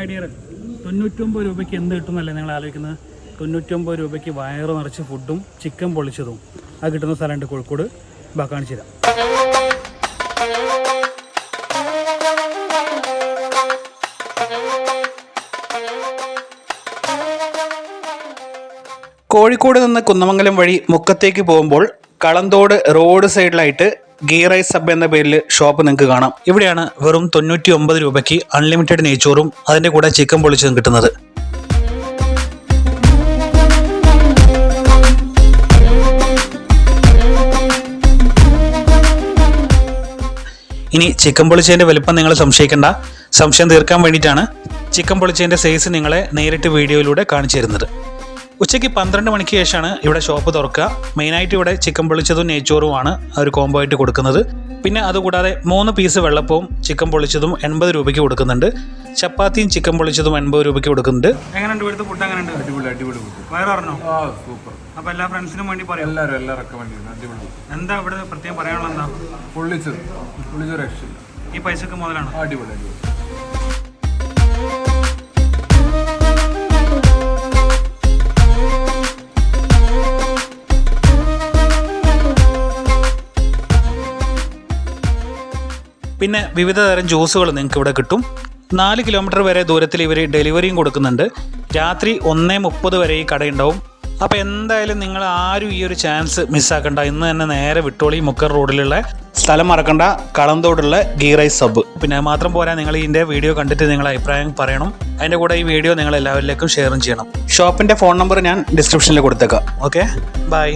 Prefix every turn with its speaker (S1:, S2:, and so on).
S1: Hi dear തൊണ്ണൂറ്റൊമ്പത് രൂപയ്ക്ക് എന്ത് കിട്ടുന്നല്ലേ നിങ്ങൾ ആലോചിക്കുന്നത്? തൊണ്ണൂറ്റൊമ്പത് രൂപയ്ക്ക് വയറ് നിറച്ച് ഫുഡും ചിക്കൻ പൊളിച്ചതും. അത് കിട്ടുന്ന സ്ഥലമുണ്ട് കോഴിക്കോട്. ബാ
S2: കോഴിക്കോട് നിന്ന് കുന്നമംഗലം വഴി മുക്കത്തേക്ക് പോകുമ്പോൾ കളന്തോട് റോഡ് സൈഡിലായിട്ട് ഗീ റൈസ് സബ് എന്ന പേരിൽ ഷോപ്പ് നിങ്ങൾക്ക് കാണാം. ഇവിടെയാണ് വെറും തൊണ്ണൂറ്റി ഒമ്പത് രൂപയ്ക്ക് അൺലിമിറ്റഡ് നെയ്ച്ചോറും അതിന്റെ കൂടെ ചിക്കൻ പൊളിച്ചതും കിട്ടുന്നത്. ഇനി ചിക്കൻ പൊളിച്ചതിന്റെ വലുപ്പം നിങ്ങൾ സംശയിക്കേണ്ട. സംശയം തീർക്കാൻ വേണ്ടിയിട്ടാണ് ചിക്കൻ പൊളിച്ചതിന്റെ സൈസ് നിങ്ങളെ നേരിട്ട് വീഡിയോയിലൂടെ കാണിച്ചു തരുന്നത്. ഉച്ചയ്ക്ക് പന്ത്രണ്ട് മണിക്ക് ശേഷമാണ് ഇവിടെ ഷോപ്പ് തുറക്കുക. മെയിനായിട്ട് ഇവിടെ ചിക്കൻ പൊള്ളിച്ചതും നെയ്ച്ചോറുമാണ് ഒരു കോംബോ ആയിട്ട് കൊടുക്കുന്നത്. പിന്നെ അതുകൂടാതെ മൂന്ന് പീസ് വെള്ളപ്പവും ചിക്കൻ പൊള്ളിച്ചതും എൺപത് രൂപയ്ക്ക് കൊടുക്കുന്നുണ്ട്. ചപ്പാത്തിയും ചിക്കൻ പൊള്ളിച്ചതും എൺപത് രൂപയ്ക്ക് കൊടുക്കുന്നുണ്ട്.
S1: എങ്ങനെയുണ്ട് ഇവിടുത്തെ ഫുഡ് എങ്ങനെയുണ്ട്?
S3: അടിപൊളി അടിപൊളി വേറെ
S1: വയറ് പറഞ്ഞോ?
S3: ആ സൂപ്പർ
S1: അപ്പോൾ എല്ലാ ഫ്രണ്ട്സിനും വേണ്ടി പറയാം.
S3: എല്ലാവരും എല്ലാം റെക്കമെൻഡ് ചെയ്യുന്നു അടിപൊളി
S1: എന്താ ഇവിടെ പ്രത്യേകം പറയാനുള്ളത്? എന്താ
S3: പൊള്ളിച്ചത്. പൊള്ളിച്ചത് രക്ഷയില്ല.
S1: ഈ പൈസക്ക് മുതലാണ്?
S3: അടിപൊളി അടിപൊളി.
S2: പിന്നെ വിവിധ തരം ജ്യൂസുകൾ നിങ്ങൾക്ക് ഇവിടെ കിട്ടും. നാല് കിലോമീറ്റർ വരെ ദൂരത്തിൽ ഇവർ ഡെലിവറിയും കൊടുക്കുന്നുണ്ട്. രാത്രി ഒന്നേ മുപ്പത് വരെ ഈ കടയുണ്ടാവും. അപ്പോൾ എന്തായാലും നിങ്ങൾ ആരും ഈ ഒരു ചാൻസ് മിസ്സാക്കണ്ട. ഇന്ന് തന്നെ നേരെ വിട്ടോളി മുക്കർ റോഡിലുള്ള സ്ഥലം മറക്കണ്ട. കളന്തോടുള്ള ഗീ റൈസ് സബ്. പിന്നെ മാത്രം പോരാ നിങ്ങൾ ഇതിന്റെ വീഡിയോ കണ്ടിട്ട് നിങ്ങൾ അഭിപ്രായം പറയണം. അതിന്റെ കൂടെ ഈ വീഡിയോ നിങ്ങൾ എല്ലാവരിലേക്കും ഷെയറും ചെയ്യണം. ഷോപ്പിന്റെ ഫോൺ നമ്പർ ഞാൻ ഡിസ്ക്രിപ്ഷനിൽ കൊടുത്തേക്കാം. ഓക്കെ? ബൈ.